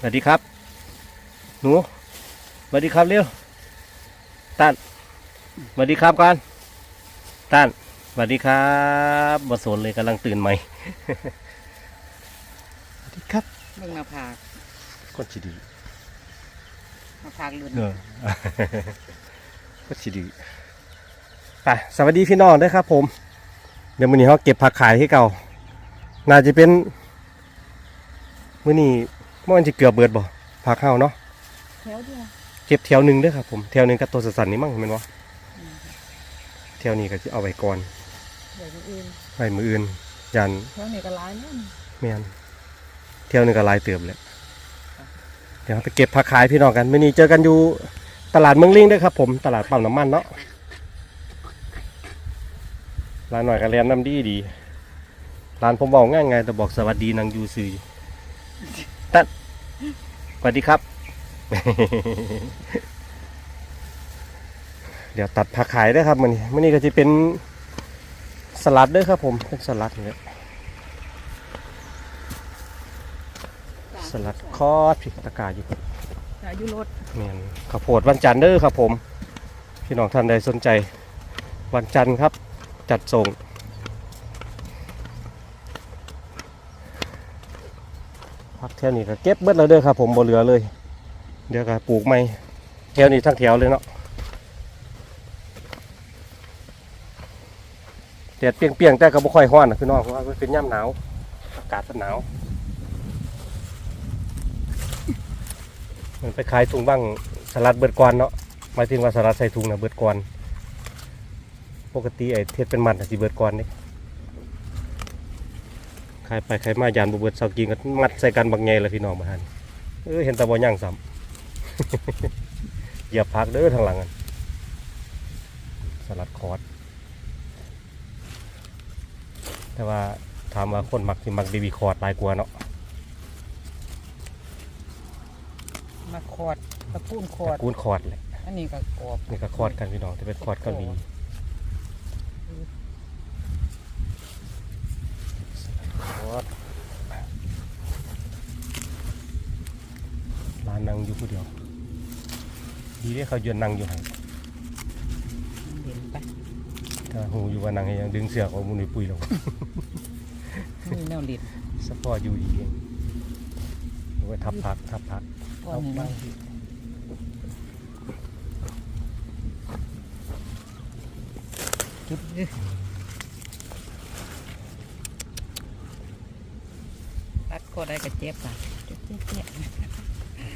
สวัสดีครับ หนูสวัสดีครับเร็วตันสวัสดีครับก่อนตันสวัสดีครับมาสนเลยกำลังตื่นใหม่สวัสดีครับเบิ่งหน้าผากคนชิดีหน้าผากหลุดเออคนชิดีไปสวัสดีพี่น้องด้วยครับ ผม เดี๋ยวมื้อนี้เขาเก็บผักขายให้เก่า น่าจะเป็นมื้อนี้เมื่อวันจะเกือบเบิดบ่ผักเฮาเนาะแถวเดียวเก็บแถวหนึ่งเด้วยครับผมแถวหนึ่งกับตัวสันๆนี่มั่งเห็นไหมวะแถวนี้ก็จะเอาไว้ก่อนเดี๋ยวอื่นไว้มืออื่นยันแถวนี้ก็หลายนั่นแม่นแถวหนึงก็หลายเติมเลยเดี๋ยวไปเก็บผักขายพี่น้องกันมื่อนี้เจอกันอยู่ตลาดเมืองลิงเด้วยครับผมตลาดปั๊มน้ำมันเนาะร้านหน่อยก็เรียนน้ำดีดีร้านผมบอกง่ายไงแต่บอกสวัสดีนางยูซือตัด สวัสดีครับ เดี๋ยวตัดผักขายด้วยครับมันนี้มันนี้ก็จะเป็นสลัดด้วยครับผมเป็นสลัดเนี่ยสลัดคอดพี่ตะกร้าอยู่ครับอายุรถแม่นข้าวโพดวันจันทร์เด้อครับผม พี่น้องท่านใดสนใจ วันจันทร์ครับ จัดส่ง พักแถวนี้ก็เก็บเบิดแล้วเด้อครับ ผมบ่เหลือเลย เดี๋ยวก็ปลูกใหม่แถวนี้ทั้งแถวเลยเนาะแดดเปรียงๆแต่ก็บ่ค่อยร้อนนะพี่น้องเพราะว่ามันเป็นย่ำหนาวอากาศมันหนาวมันไปขายถุงบ้างสลัดเบิดกวนเนาะหมายถึงว่าสลัดใส่ถุงนะเบิดกวนปกติไอ้เทศเป็นมันสิเบิดกวนนี่ ขายไปขายมายานบ่เบิดเสากินก็มัดใส่กันบางไงละพี่น้องมาหันเออเห็นแตะบ่ย่างซ้ำเหยียบพักเด้อทางหลังอันสลัดคอร์สแต่ว่าถามว่าคนมักสิมักเบบี้คอร์สหลายกว่าเนาะมาคอดตะปูนคอตดระกูลคอร์สแหละอันนี้ก็กรอบ นี่ก็คอร์สกันพี่น้องแต่เป็นคอร์สเกาหลี นนั่งอยู่ผู้เดียว ดีที่เขายืนนั่งอยู่ให้เห็นไปถ้าหูอยู่ว่านั่งให้ยังดึงเสือของมุนปุยลงมีแนวลิดสปอร์อยู่ดีเองเอาไว้ทับพักทับพักก้อนนี้เนาะจุดดิตัดก็ได้ก็เจ็บอะเจ็บเจ็บเจ็บ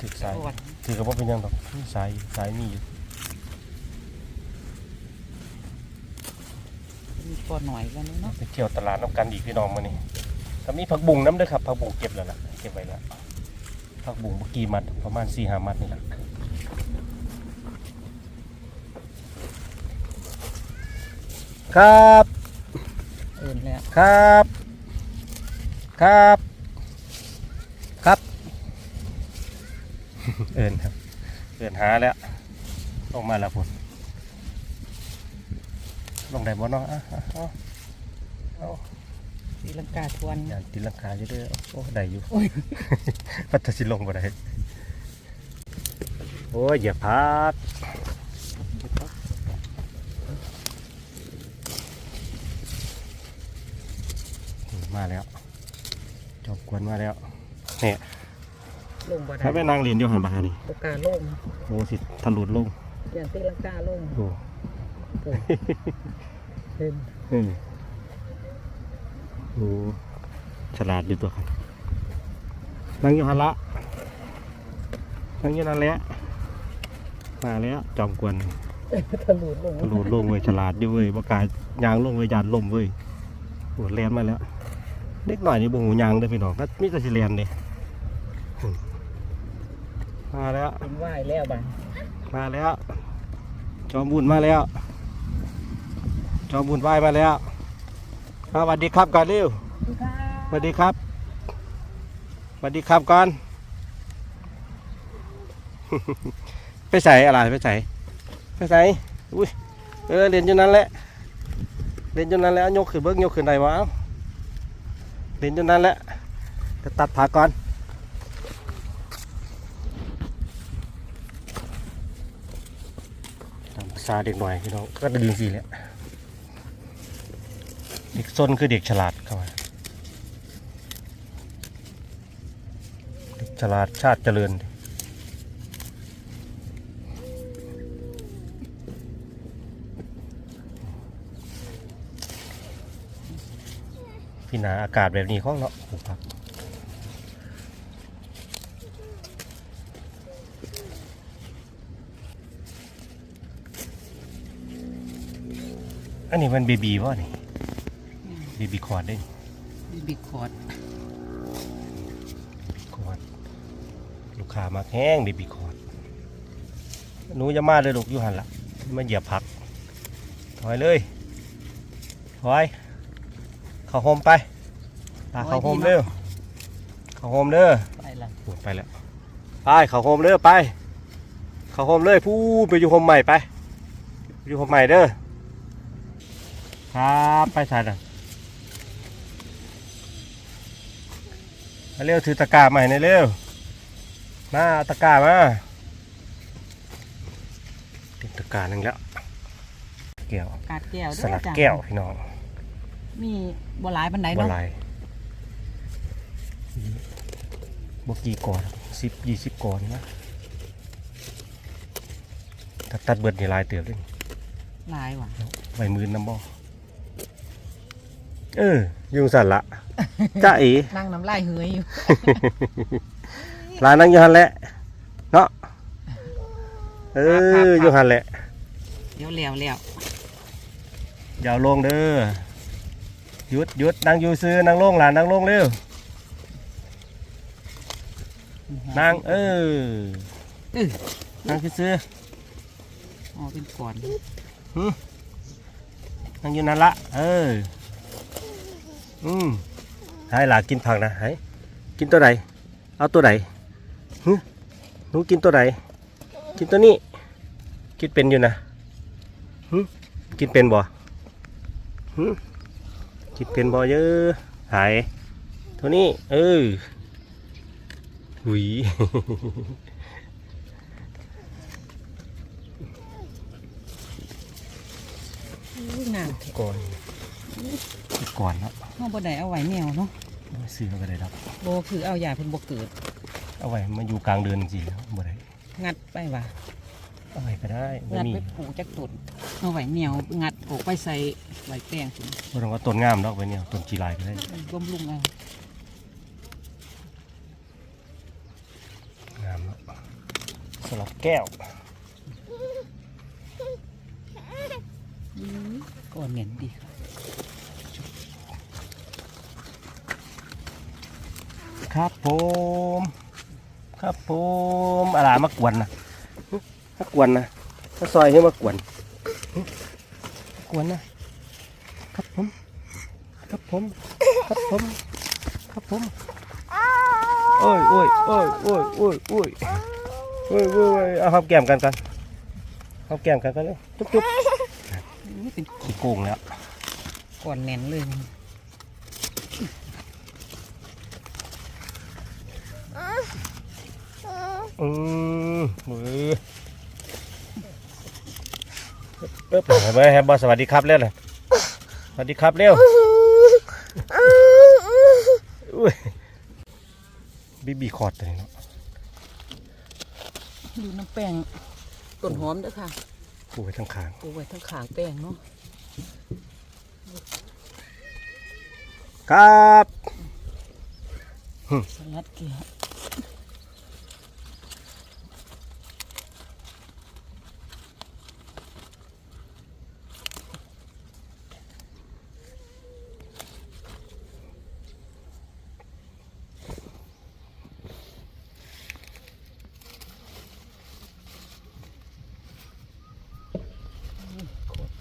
ถือสายปวดถือกับว่าเป็นหยังดอกมีสายสายมีอยู่มีปวดหน่อยกันเนาะไปเที่ยวตลาดน้ำกันอีกพี่น้องมานี่ถ้ามีผักบุ้งน้ำเด้วยครับผักบุ้งเก็บแล้วล่ะเก็บไว้แล้วผักบุ้งเมื่อกี้มัดประมาณสี่ห้ามัดนี่แหละครับเอินแล้วครับ ครับครับ เอินครับ เอินหาแล้วลงมาแล้วพุ่นลงได้บ่เนาะอะอะเอาเอาตีลังกาทวนอย่าตีลังกาอยู่เด้อโอ้ได้อยู่โอ้ยพัทสิลงบ่ได้โอ้ยอย่าพักมาแล้วจบกวนมาแล้วเนี่ย ลงบ่ได้ถ้าไปนั่งเรียนอยู่หันบานี่โอกาสลงโอ้สิทะลุลงยันตีลังกาลงโอ้เห็นอืมโอ้ฉลาดอยู่ตัวครับนั่งอยู่หันละนั่งอยู่นั่นแหละมาแล้วจอมกวนทะลุลงทะลุลงเว้ยฉลาดอยู่เว้ยบกล้ายยางลงเว้ยยานลมเว้ยโอ้แลนมาแล้วเด็กหน่อยนี่บ่หูยางเด้อพี่น้องก็มีแต่สิแลนเด้อื มมาแล้วเป็นไหวแล้วบ้างมาแล้ว จอมบุญมาแล้ว จอมบุญไหว้มาแล้วอ่าสวัสดีครับก่อนเร็วสวัสดีครับสวัสดีครับก่อน ไปใส่อะไรไปใส่ไปใส่อุ้ยเออเรียนอยู่นั้นแหละเรียนอยู่นั้นแหล้วยกขึ้นเบิ้งยกขึ้นได้วะเอ้าเรียนอยู่นั้นแหละจะตัดผักก่อน ษาเด็กหน่อยพี่น้องก็ดึงสิแหละเด็กซนคือเด็กฉลาดเข้ามาเด็กฉลาดชาติเจริญพี่นาอากาศแบบนี้ของเนาะปลูกผักอั นนี้มันเบบีวะนี่เบบีคอร์ดได้นี่บิ๊กคอร์ดคอร์ดลูกค้ามาแห้งเบบีคอร์ดหนูจะมาเลยลูกอยู่หันละมาเหยียบผัก ถอยเลย ถอย เข้าโฮมไปตาเข้าโฮมเร็วเข้าโฮมเด้อไปละโอ้ไปแล้วไปเข้าโฮมเด้อไป เข้าโฮมเลยพูดไปอยู่โฮมใหม่ไปไป อยู่โฮมใหม่เด้อ ครับไปสายดังมาเร็วถือตะกร้าใหม่ในอยเร็วมาเอาตะกร้ามาเต็มตะกร้าหนึ่งแล้วแก้วกาดแก้วสเด้อลัดจ้ะแก้วพี่น้องมีบัวหลายปันไดบัวเนาะลายบกี่ก่อนสิบยี่สิบก่อนนะถ้าตัดเบิดนี่ลายเติบเลยหลายว่ะ ใบมือน้ำบ่ เออ ยุงสั่นละจ้าเอ๋นั่งน้ำลายเหือยอยู่ลายนั่งอยู่หันแหละเนาะเอออยู่หันแหละเดี๋ยวแล้วแล้วอย่าเอาลงเด้อหยุดหยุดนั่งอยู่ซื้อนั่งลงหลานนั่งลงเร็วนั่งเอออื้อนั่งซื้ออ๋อเป็นก่อนนั่งอยู่นั่นละเออ อืมให้หลานกินผักนะให้กินตัวไหนเอาตัวไหนหึหนูกินตัวไหนกินตัวนี้ กินเป็นอยู่นะหึกินเป็นบ่หึกินเป็นบ่เยอะหายตัวนี้ เออหุยอุ้ยน้ำเถอะ ก่อนก่อนเนาะห้องบ่ได้เอาไว้แนวเนาะซื้อมาก็ได้ครับโบคือเอายาเพิ่นบ่เกิด เอาไว้มาอยู่กลางเดือนจริงๆแล้วบ่ได้งัดไปว่ะเอาไว้ก็ได้บ่งัดมีไปปลูกจักต้นเอาไว้แนวงัดออกไปใส่ไว้แป้งสิบ่ต้องว่าต้นงามดอกไว้เนี่ยต้นจีลายก็ได้ร่วมลุงเอางามเนาะสลับแก้วก่อนเหม็นดีค่ะ ครับผม ครับผมอะไรมากวนนะหึมากวนนะมาซอยให้มากวนหึกวนนะครับผม ครับผม ครับผม ครับผมโอ้ยโอ้ยโอ้ยโอ้ยโอ้ยโอ้ยโอ้ยโอ้ยเอาหอมแก้มกันกันหอมแก้มกันกันเลยจุ๊บจุ๊บนี่เป็นขี้โกงแล้วก่อนแน่นเลย มันอืมมือเอ๊บเห็นไหมครับบอสสวัสดีครับเร็วเลยสวัสดีครับเร็วอุ้ยบีบีคอร์ดเลยเนาะดูน้ำแป้งต้นหอมเด้อค่ะปูไว้ทั้งขางปลูกไว้ทั้งขางแป้งเนาะครับสลัดเกลือ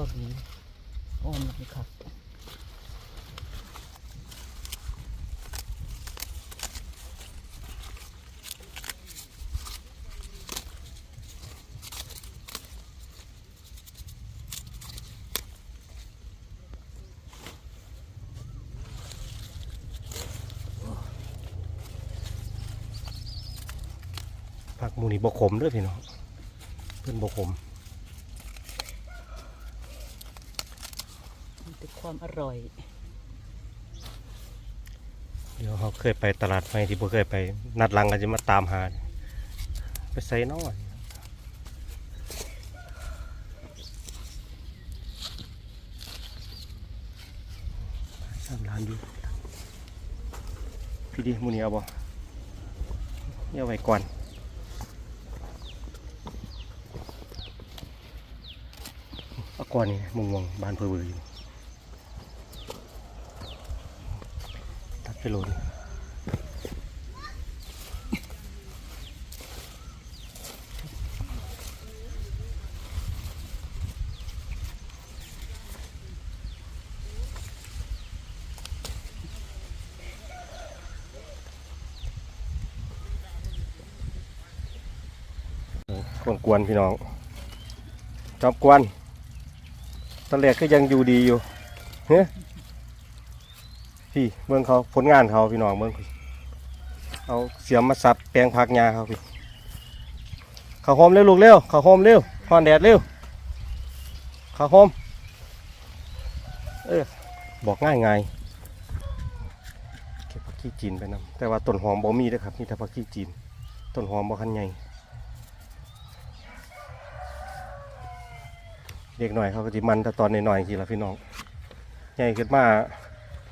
โคตรต้นนี้อ่อนเลยครับผักมูนี่บกขมด้วยพี่น้องเพื่อนบกขม แต่ ความอร่อย เดี๋ยวเขาเคยไปตลาดไฟที่บ่เคยไป นัดหลังก็จะมาตามหา ไปใส่น้อยสามล้านอยู่พี่ดิมูนี่เอาบ่เนี่ยไว้ก่อนเอาก่อนนี่มุงมองบ้านเพอเบืออยู่ตัด ไปโหลนกวนกวนพี่น้องจอบกวนตอนแรกก็ยังอยู่ดีอยู่เฮ้ พี่เมืองเขาผลงานเขาพี่น้องเมืองเอาเสียมมาสับแปลงผักหญ้าเขาพี่ขาโฮมเร็วลูกเร็วขาโฮมเร็วพอนแดดเร็วขาโฮมเออบอกง่ายง่ายเก็บผักขี้จีนไปนำแต่ว่าต้นหอมบ่มีเด้อครับมีแต่ผักขี้จีนต้นหอมบ่คันใหญ่เด็กหน่อยเขาก็จิมันแต่ตอนหน่อยๆทีละพี่น้องใหญ่ขึ้นมา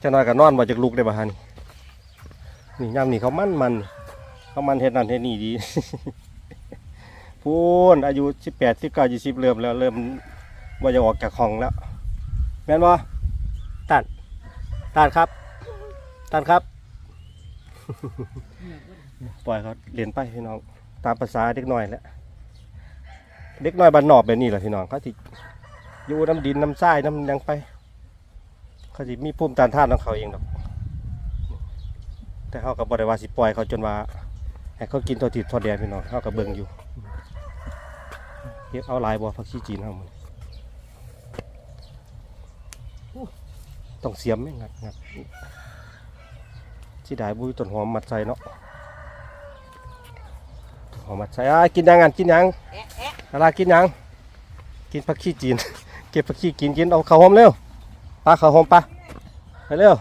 จะน้อยกับนอนบ่จากลูกได้บ่ฮะนี่นี่ย่ำนี่เขามันมันเขามันเฮ็ดนั่นเฮ็ดนี่ดีพูนอายุสิบแปดสิบเก้ายี่สิบเริ่มแล้วเริ่มว่าจะออกจากห้องแล้ว แม่นบ่ตัดตัดครับตัดครับ ปล่อยเขาเรียนไปพี่น้องตามภาษาเด็กน้อยแหละเด็กน้อยบ้านนอกแบบนี้แหละพี่น้องเขาสิอยู่น้ำดินน้ำทรายน้ำหยังไป เขาจะมีภูมิต้านทานของเขาเองดอก แต่เขากับบริวาสิปล่อยเขาจนว่าให้เขากินตัวติดทอดแดงพี่น้องเขากับเบิ่งอยู่เก็บเอาหลายบ่ผักชีจีนเขามันอู้ต้องเสียมไหมงัดงัดที่ได้บุยต้นหอมมัดใส่เนาะต้นหอมมัดใส่อะกินยังงันกินยังแอะแอะอะไรกินยัง กินผักชีจีน เก็บผักชีกินกินเอาข้าวหอมเร็ว ปลาข้าวหอมปลาไปเร็ว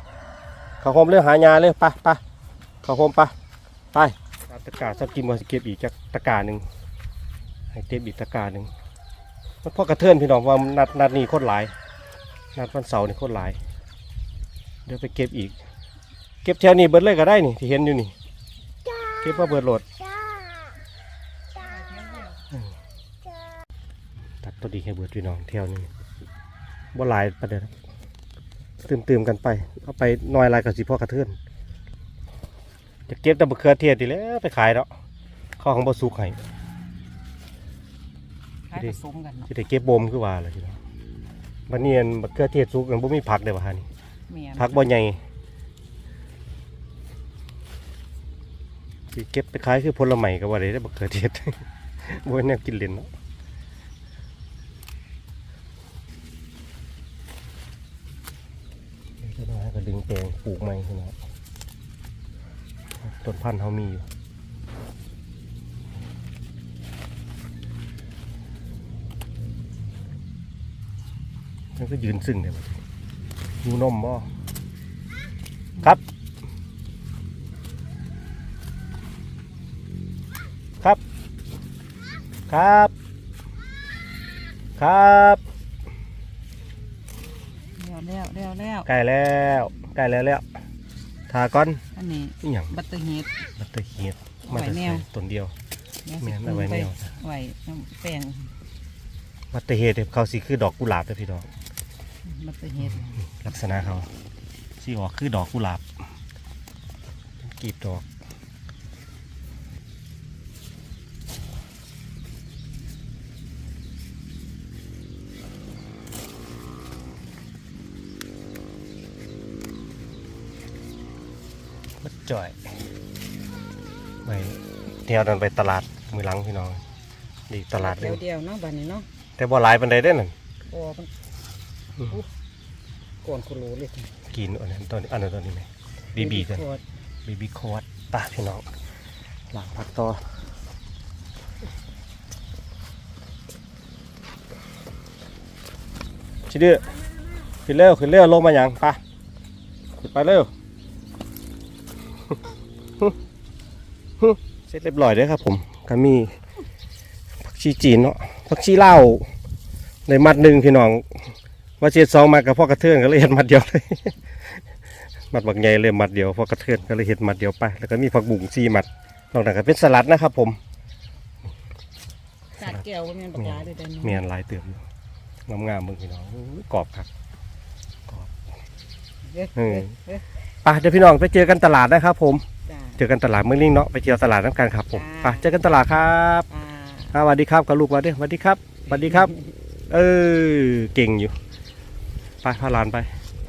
ข้าวหอมเร็วหายาเร็วปลาปลาข้าวหอมปลาไปตะกร้าสักกินมาเก็บอีกจากตะกร้าหนึ่งให้เก็บอีกตะกร้าหนึ่งมันพ่อกระเทือนพี่น้องว่านัดนัดนี้โคตรหลาย นัดวันเสาร์นี่โคตรหลาย เดี๋ยวไปเก็บอีก เก็บแถวนี้เบิดเลยก็ได้นี่ที่เห็นอยู่นี่เก็บมาเบิดโหลดตัดตัวดีให้เบิดพี่น้องเที่ยวนี้บ่หลายประเดี๋ยว ตื่มตื่มๆกันไปเอาไปหน้อยหลายกับสิพ่อกระเทือนจะเก็บแต่บะเขือเทศดีแหล้วไปขายแล้วเข้าของบ่สุกให้ขายผสมกันเนาะสิได้เก็บบ่มคือว่าล่ะพี่น้องบัดนี้อันบะเขือเทศสุกมันบ่มีผักได้บ่ฮะนี่เมียนผักบ่ใหญ่สิเก็บไปขายคือผลไม้ก็ว่าได้ได้อบะเขือเทศ บ่แนวกินเล่นเนาะ เจ้าหน้าก็ดึง แปลงปลูกใหม่ขึ้นนะครับต้นพันธุ์เขามีอยู่มันก็ยืนซึ่งเลยมันยูนมบ่ครับ ครับ ครับ ครับ แล้วแล้วแล้วแล้ว ใกล้แล้ว ใกล้แล้วแล้วทาก่อนอันนี้อหย่างบัตเตอร์เฮดบัตเตอร์เฮีดไว้มาแต่แนใส่วต้นเดียวแล้วแม่สินเอาไว้ปรุงไปแนวไว้น้ำแป้งบัตเตอร์เฮีดเขาสิคือดอกกุหลาบเด้อพี่น้องบัตเตอร์เฮดลักษณะเขาสิออกคือดอกกุหลาบกลีบดอกมา จ่อยไปเที่ยวนั้นไปตลาดมือหลังพี่น้องดีตลาดเดีเด้ยวอเดียวๆเนาะบัดนี้เนาะแต่บ่หลายปันใดได้อนั่นโอ้มันอืมอู้ก่อนคุโลเลยกินอันนั้นตอนนี้อันนั้นตอนนี้ไหมบีบีกันขวดบีบีโคตตาพี่น้องหลังพักต่อชิดื้อขึ้นเร็วขึ้นเร็วลงมาอย่างไปขึ้นไปเร็ว เสร็จเรียบร้อยเด้อครับ ผมก็มีผักชีจีนเนาะผักชีลาวในมัดหนึ่งพี่น้องว่าเจ็ดสองมากับพ่อกระเทือนก็เลยเห็นมัดเดียวเลยมัดบักใหญ่เลยมัดเดียวพ่อกระเทือนก็เลยเห็นมัดเดียวไป แล้วก็มีผักบุ้งซีมัดนอกจากก็เป็นสลัดนะครับ ผมสาดเกี่ยวว่าแม่นบักหลายเลยเด้อเมียนหลายเติมอยู่งามๆมึงพี่น้องอู้ยกรอบครับเอ้ยเออเอ้ยไปเดี๋ยวพี่น้องไปเจอกันตลาดนะครับ ผมจ้า เจอกันตลาดเมืองลิงเนาะไปเที่ยวตลาดน้ำกันครับผมไปจ้าเจอกันตลาดครับอ่าอ่าสวัสดีครับกับลูกมาด้วยสวัสดีครับสวัสดีครับ เออเก่งอยู่ ไปพาหลานไป